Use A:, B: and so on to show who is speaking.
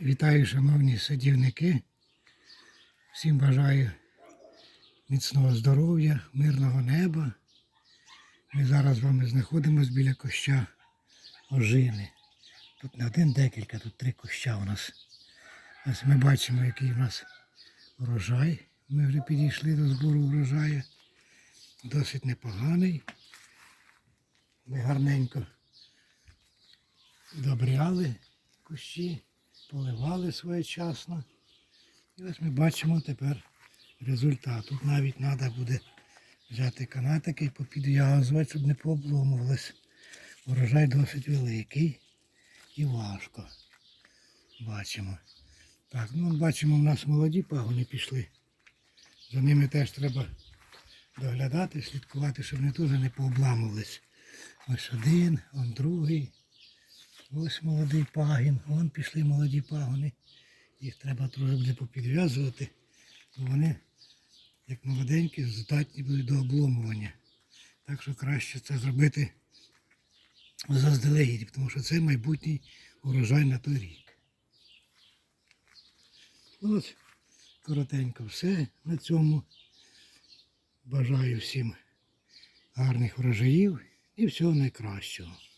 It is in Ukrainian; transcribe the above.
A: Вітаю, шановні садівники. Всім бажаю міцного здоров'я, мирного неба. Ми зараз з вами знаходимося біля куща ожини. Тут не один декілька, тут три куща у нас. Ось ми бачимо, який у нас урожай. Ми вже підійшли до збору врожаю. Досить непоганий. Ми гарненько добряли кущі, поливали своєчасно. І ось ми бачимо тепер результат. Тут навіть треба буде взяти канатики і попідв'язувати, щоб не пообломувалось. Урожай досить великий і важко. Бачимо. Так, ну бачимо, у нас молоді пагони пішли. За ними теж треба доглядати, слідкувати, щоб вони теж не пообламувались. Ось один, он другий. Ось молодий пагін, вон пішли молоді пагони. Їх треба трохи буде попідв'язувати, бо вони, як молоденькі, здатні будуть до обломування. Так що краще це зробити заздалегідь, тому що це майбутній урожай на той рік. Ось, коротенько все на цьому. Бажаю всім гарних врожаїв і всього найкращого.